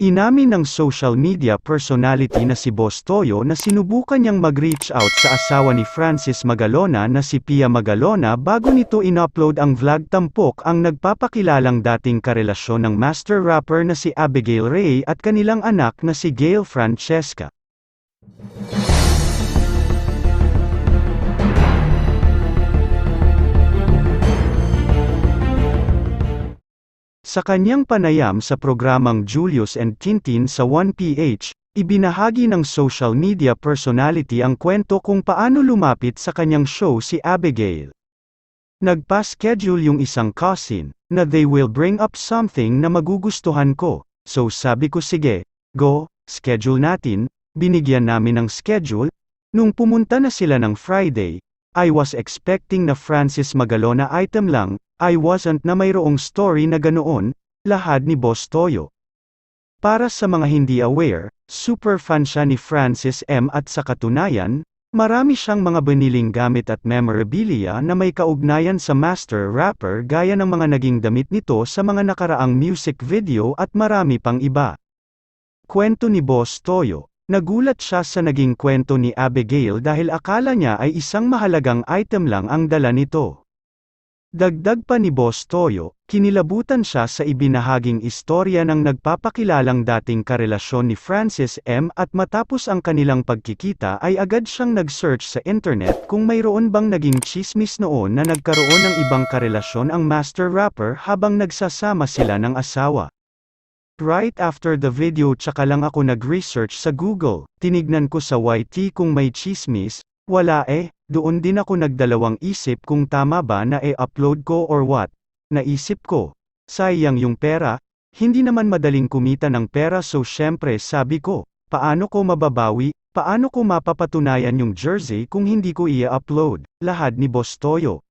Inamin ng social media personality na si Boss Toyo na sinubukan niyang mag-reach out sa asawa ni Francis Magalona na si Pia Magalona bago nito in-upload ang vlog tampok ang nagpapakilalang dating karelasyon ng master rapper na si Abigail Ray at kanilang anak na si Gail Francesca. Sa kanyang panayam sa programang Julius and Tintin sa 1PH, ibinahagi ng social media personality ang kwento kung paano lumapit sa kanyang show si Abigail. Nagpa-schedule yung isang cousin, na they will bring up something na magugustuhan ko, so sabi ko sige, go, schedule natin, binigyan namin ng schedule, nung pumunta na sila ng Friday, I was expecting na Francis Magalona item lang, I wasn't na mayroong story na ganoon, lahad ni Boss Toyo. Para sa mga hindi aware, super fan siya ni Francis M at sa katunayan, marami siyang mga biniling gamit at memorabilia na may kaugnayan sa master rapper gaya ng mga naging damit nito sa mga nakaraang music video at marami pang iba. Kwento ni Boss Toyo, nagulat siya sa naging kwento ni Abigail dahil akala niya ay isang mahalagang item lang ang dala nito. Dagdag pa ni Boss Toyo, kinilabutan siya sa ibinahaging istorya ng nagpapakilalang dating karelasyon ni Francis M at matapos ang kanilang pagkikita ay agad siyang nag-search sa internet kung mayroon bang naging chismis noon na nagkaroon ng ibang karelasyon ang master rapper habang nagsasama sila ng asawa. Right after the video tsaka lang ako nag-research sa Google, tinignan ko sa YT kung may chismis, wala eh, doon din ako nagdalawang isip kung tama ba na e-upload ko or what. Naisip ko, sayang yung pera, hindi naman madaling kumita ng pera so syempre sabi ko, paano ko mababawi, paano ko mapapatunayan yung jersey kung hindi ko i-upload, lahad ni Boss Toyo.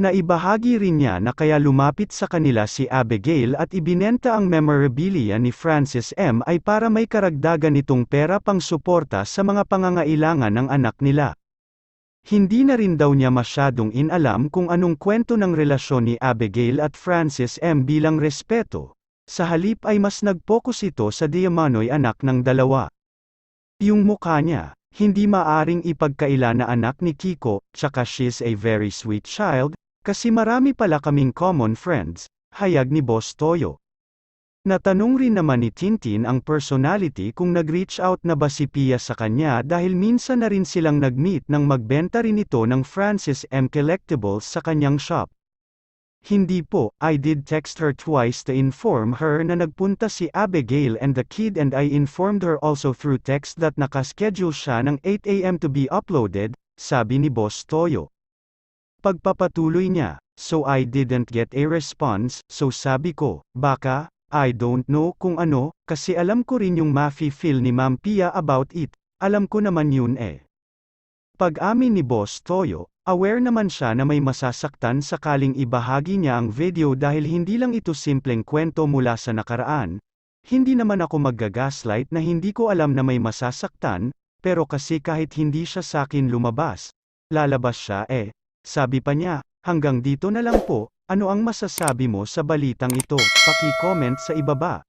Naibahagi rin niya na kaya lumapit sa kanila si Abigail at ibinenta ang memorabilia ni Francis M ay para may karagdagan itong pera pang suporta sa mga pangangailangan ng anak nila. Hindi na rin daw niya masyadong inalam kung anong kwento ng relasyon ni Abigail at Francis M bilang respeto. Sa halip ay mas nag-focus ito sa Diamanoy anak ng dalawa. Yung mukha niya, hindi maaring ipagkaila na anak ni Kiko, tsaka she's a very sweet child, kasi marami pala kaming common friends, hayag ni Boss Toyo. Natanong rin naman ni Tintin ang personality kung nag-reach out na ba si Pia sa kanya dahil minsan na rin silang nag-meet nang magbenta rin ito ng Francis M. Collectibles sa kanyang shop. Hindi po, I did text her twice to inform her na nagpunta si Abigail and the kid and I informed her also through text that nakaschedule siya ng 8am to be uploaded, sabi ni Boss Toyo. Pagpapatuloy niya, so I didn't get a response, so sabi ko, baka, I don't know kung ano, kasi alam ko rin yung mafi-feel ni Ma'am Pia about it, alam ko naman yun eh. Pag-amin ni Boss Toyo, aware naman siya na may masasaktan sakaling ibahagi niya ang video dahil hindi lang ito simpleng kwento mula sa nakaraan. Hindi naman ako maggagaslight na hindi ko alam na may masasaktan, pero kasi kahit hindi siya sakin lumabas, lalabas siya eh. Sabi pa niya, hanggang dito na lang po, ano ang masasabi mo sa balitang ito? Paki-comment sa ibaba.